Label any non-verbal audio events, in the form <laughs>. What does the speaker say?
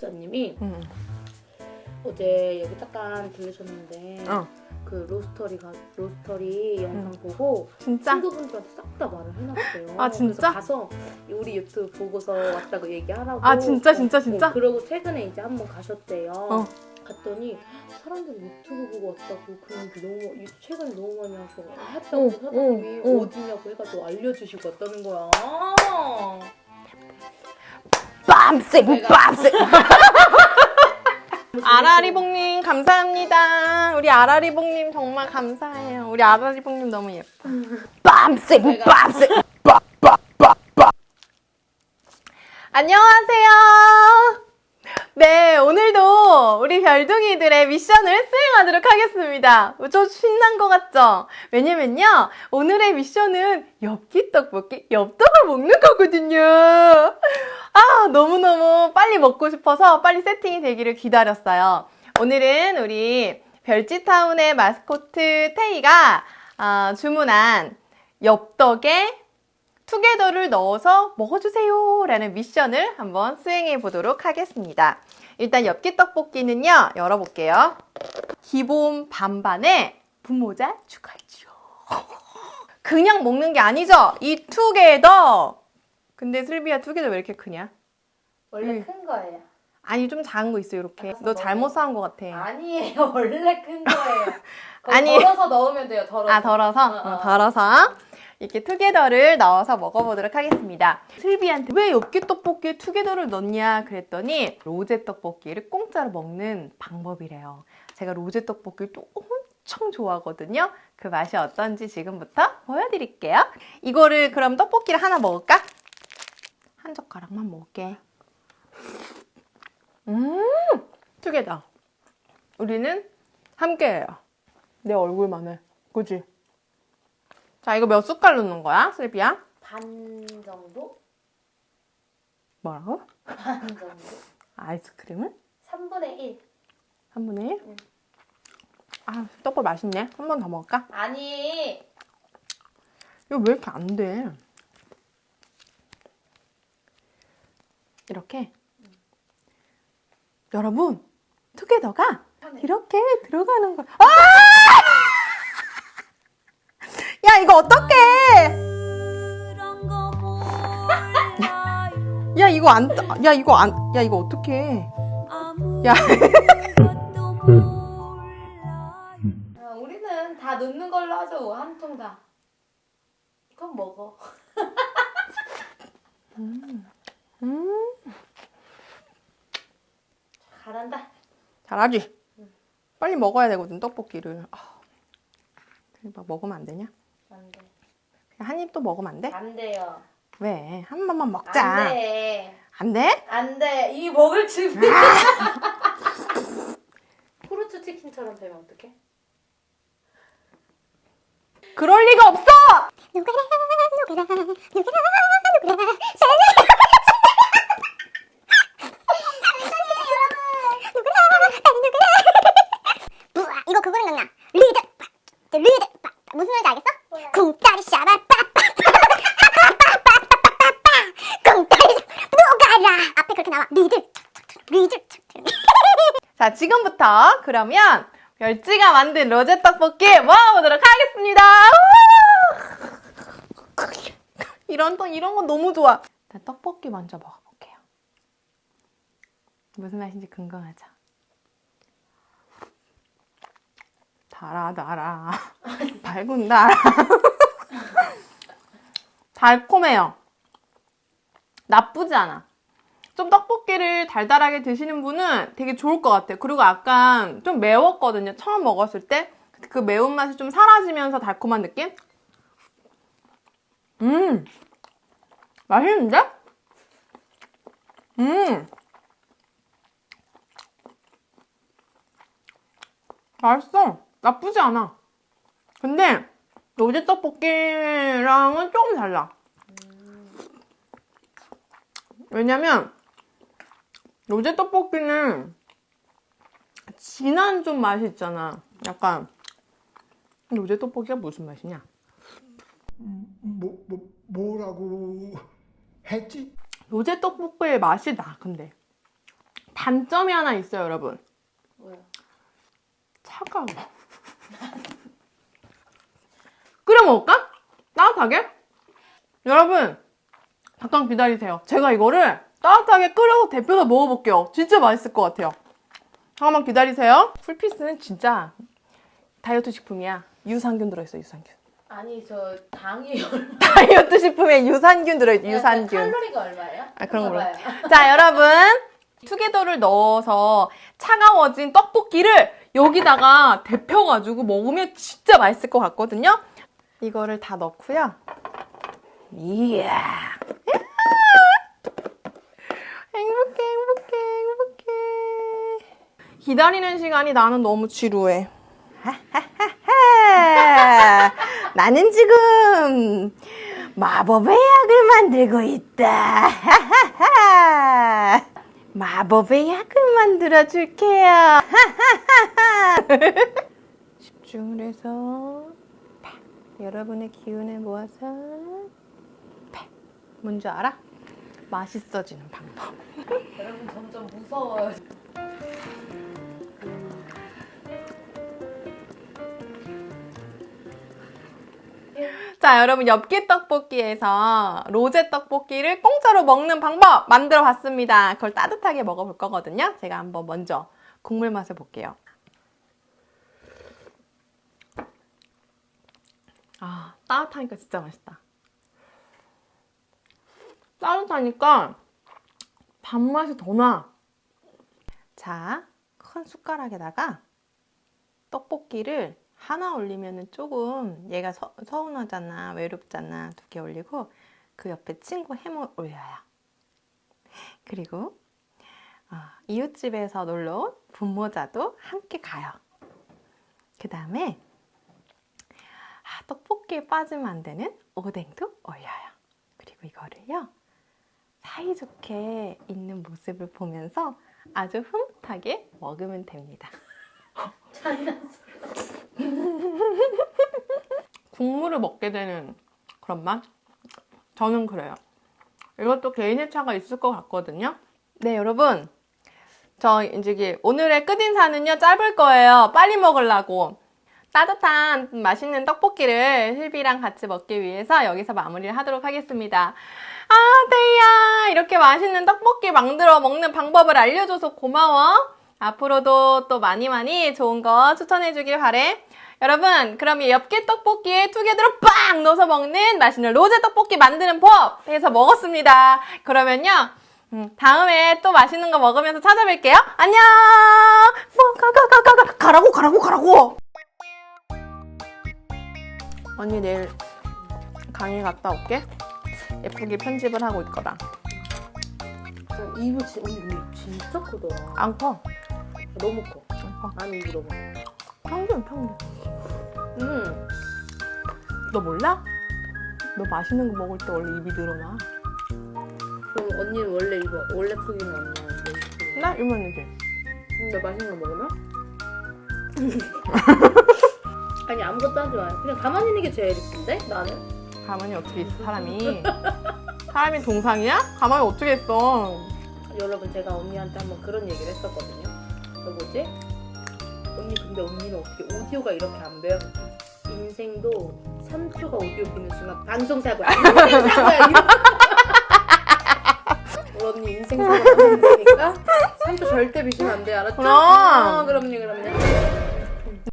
구독자님이 응. 어제 여기 잠깐 들르셨는데 어. 그 로스터리 가 로스터리 영상 보고 진짜? 친구분들한테 싹 다 말을 해놨어요. 아, 진짜? 그래서 가서 우리 유튜브 보고서 왔다고 얘기하라고. 아, 진짜, 진짜, 진짜? 어, 그러고 최근에 이제 한번 가셨대요. 어. 갔더니 사람들이 유튜브 보고 왔다고 그런 게 너무 유- 최근에 너무 많이 하셔 어, 했다고 사장님이 어, 어. 어디냐고 해가지고 알려주시고 왔다는 거야. 빰세 내가- 빰세 <laughs> 아라리봉님 감사합니다. 우리 아라리봉님 정말 감사해요. 우리 아라리봉님 너무 예뻐. 빰세 내가- 빰세 안녕하세요 네 오늘도 우리 별둥이들의 미션을 수행하도록 하겠습니다 좀 신난 것 같죠? 왜냐면요 오늘의 미션은 엽기 떡볶이 엽떡을 먹는 거거든요 아, 너무너무 빨리 먹고 싶어서 빨리 세팅이 되기를 기다렸어요. 오늘은 우리 별지타운의 마스코트 테이가 아, 주문한 엽떡에 투게더를 넣어서 먹어주세요 라는 미션을 한번 수행해 보도록 하겠습니다. 일단 엽기 떡볶이는요, 열어볼게요. 기본 반반에 분모자 추가해주요. <laughs> 그냥 먹는 게 아니죠? 이 투게더! 근데 슬비야 투게더 왜 이렇게 크냐? 원래 응. 큰 거예요. 아니 좀 작은 거 있어 이렇게. 알았어, 너. 잘못 사온 것 같아. 아니에요. <laughs> 원래 큰 거예요. <laughs> 아니. 덜어서 넣으면 돼요. 덜어서. 아 덜어서 어, 어. 어, 덜어서 이렇게 투게더를 넣어서 먹어보도록 하겠습니다. 슬비한테 왜 엽기 떡볶이에 투게더를 넣냐 그랬더니 로제 떡볶이를 공짜로 먹는 방법이래요. 제가 로제 떡볶이를 또 엄청 좋아하거든요. 그 맛이 어떤지 지금부터 보여드릴게요. 이거를 그럼 떡볶이를 하나 먹을까? 한 젓가락만 먹을게. 음, 투게더. 우리는 함께해요. 내 얼굴만 해. 그지? 자, 이거 몇 숟갈 넣는 거야, 슬비야? 반 정도? 뭐라고? 반 정도? 아이스크림을? 3분의 1. 3분의 1? 응. 아, 떡볶이 맛있네. 한 번 더 먹을까? 아니. 이거 왜 이렇게 안 돼? 이렇게. 여러분, 투게더가 이렇게 들어가는 거야. 아! 야, 이거 어떡해! <laughs> 야, 이거 안, 떠- 야, 이거 안, 야, 이거 어떡해. 야. 아, 우리는 다 넣는 걸로 하죠. 한 통 다. 그럼 먹어. 음, 잘한다. 잘하지? 빨리 먹어야 되거든, 떡볶이를. 아, 막 먹으면 안 되냐? 안 돼. 한 입 또 먹으면 안 돼? 안 돼요. 왜? 한 번만 먹자. 안 돼. 안 돼? 안 돼. 이 먹을 준비. <laughs> 포르투 치킨처럼 되면 어떡해? 그럴 리가 없어! 우와, 나와. 리드 리드 자, 지금부터 그러면 별지가 만든 로제 떡볶이 먹어보도록 하겠습니다. 이런 또 이런 거 너무 좋아. 떡볶이 먼저 먹어볼게요. 무슨 맛인지 궁금하죠? 달아 달아 <laughs> 밝은 달아 달콤해요. 나쁘지 않아. 좀 떡볶이를 달달하게 드시는 분은 되게 좋을 것 같아요. 그리고 약간 좀 매웠거든요. 처음 먹었을 때. 그 매운맛이 좀 사라지면서 달콤한 느낌? 음! 맛있는데? 음! 맛있어. 나쁘지 않아. 근데 로제 떡볶이랑은 조금 달라. 왜냐면 로제 떡볶이는 진한 좀 맛이 있잖아. 약간 로제 떡볶이가 무슨 맛이냐? 뭐, 뭐 뭐라고 했지? 로제 떡볶이의 맛이 나. 근데 단점이 하나 있어요, 여러분. 뭐야? 차가워. <laughs> 끓여 먹을까? 따뜻하게? 여러분, 잠깐 기다리세요. 제가 이거를 따뜻하게 끓여서 데펴서 먹어볼게요. 진짜 맛있을 것 같아요. 잠깐만 기다리세요. 풀피스는 진짜 다이어트 식품이야. 유산균 들어있어, 유산균. 아니 저 당이 얼마? <laughs> 다이어트 식품에 유산균 들어있어, 유산균. 칼로리가 얼마예요? 아, 그런 거 몰라. 봐봐요. 자, 여러분. 투게더를 넣어서 차가워진 떡볶이를 여기다가 데펴가지고 먹으면 진짜 맛있을 것 같거든요. 이거를 다 넣고요. 이야. 행복해, 행복해, 행복해. 기다리는 시간이 나는 너무 지루해. <laughs> 나는 지금 마법의 약을 만들고 있다. <laughs> 마법의 약을 만들어 줄게요. <laughs> 집중을 해서 팍. 여러분의 기운을 모아서 팍. 뭔지 알아? 맛있어지는 방법. 여러분 점점 무서워요. 자, 여러분 엽기 떡볶이에서 로제 떡볶이를 공짜로 먹는 방법 만들어 봤습니다. 그걸 따뜻하게 먹어볼 거거든요. 제가 한번 먼저 국물 맛을 볼게요. 아, 따뜻하니까 진짜 맛있다. 따뜻하니까 밥맛이 더 나. 자, 큰 숟가락에다가 떡볶이를 하나 올리면은 조금 얘가 서, 서운하잖아, 외롭잖아. 두 개 올리고 그 옆에 친구 해물 올려요. 그리고 어, 이웃집에서 놀러 온 분모자도 함께 가요. 그 다음에 아, 떡볶이에 빠지면 안 되는 오뎅도 올려요. 그리고 이거를요 사이좋게 있는 모습을 보면서 아주 흐뭇하게 먹으면 됩니다. <laughs> 국물을 먹게 되는 그런 맛? 저는 그래요. 이것도 개인의 차가 있을 것 같거든요. 네, 여러분. 저 이제 오늘의 끝인사는요, 짧을 거예요. 빨리 먹으려고. 따뜻한 맛있는 떡볶이를 힐비랑 같이 먹기 위해서 여기서 마무리를 하도록 하겠습니다. 아, 데이야. 이렇게 맛있는 떡볶이 만들어 먹는 방법을 알려줘서 고마워. 앞으로도 또 많이 많이 좋은 거 추천해 주길 바래. 여러분, 그럼 이 엽기 떡볶이에 투게더로 빵 넣어서 먹는 맛있는 로제 떡볶이 만드는 법 해서 먹었습니다. 그러면요, 음, 다음에 또 맛있는 거 먹으면서 찾아뵐게요. 안녕! 뭐, 가, 가, 가, 가, 가, 가라고, 가라고, 가라고! 언니 내일 강의 갔다 올게. 예쁘게 편집을 하고 있거라. 이거 진, 언니 진짜 크더라. 안 커. 너무 커. 안 커. 아니 이거 너무 커. 평균, 평균. 음. 너 몰라? 너 맛있는 거 먹을 때 원래 입이 늘어나. 그럼 언니는 원래 이거 원래 크기는 언니한테 나 이만이지. 근데 맛있는 거 먹으면? <laughs> 아니 아무것도 하지 마요. 그냥 가만히 있는 게 제일 이쁜데 나는. 가만히 어떻게 있어, 사람이. 사람이 동상이야? 가만히 어떻게 있어. 여러분 제가 언니한테 한번 그런 얘기를 했었거든요. 그 뭐지? 언니 근데 언니는 어떻게 오디오가 이렇게 안 배워? 인생도 3초가 오디오 비는 순간 방송 사고야. 인생 사고야. 이러- 우리 언니 인생 사고 하는 거니까 3초 절대 비시면 안 돼 알았죠? 그럼. 아, 그럼요 그럼요.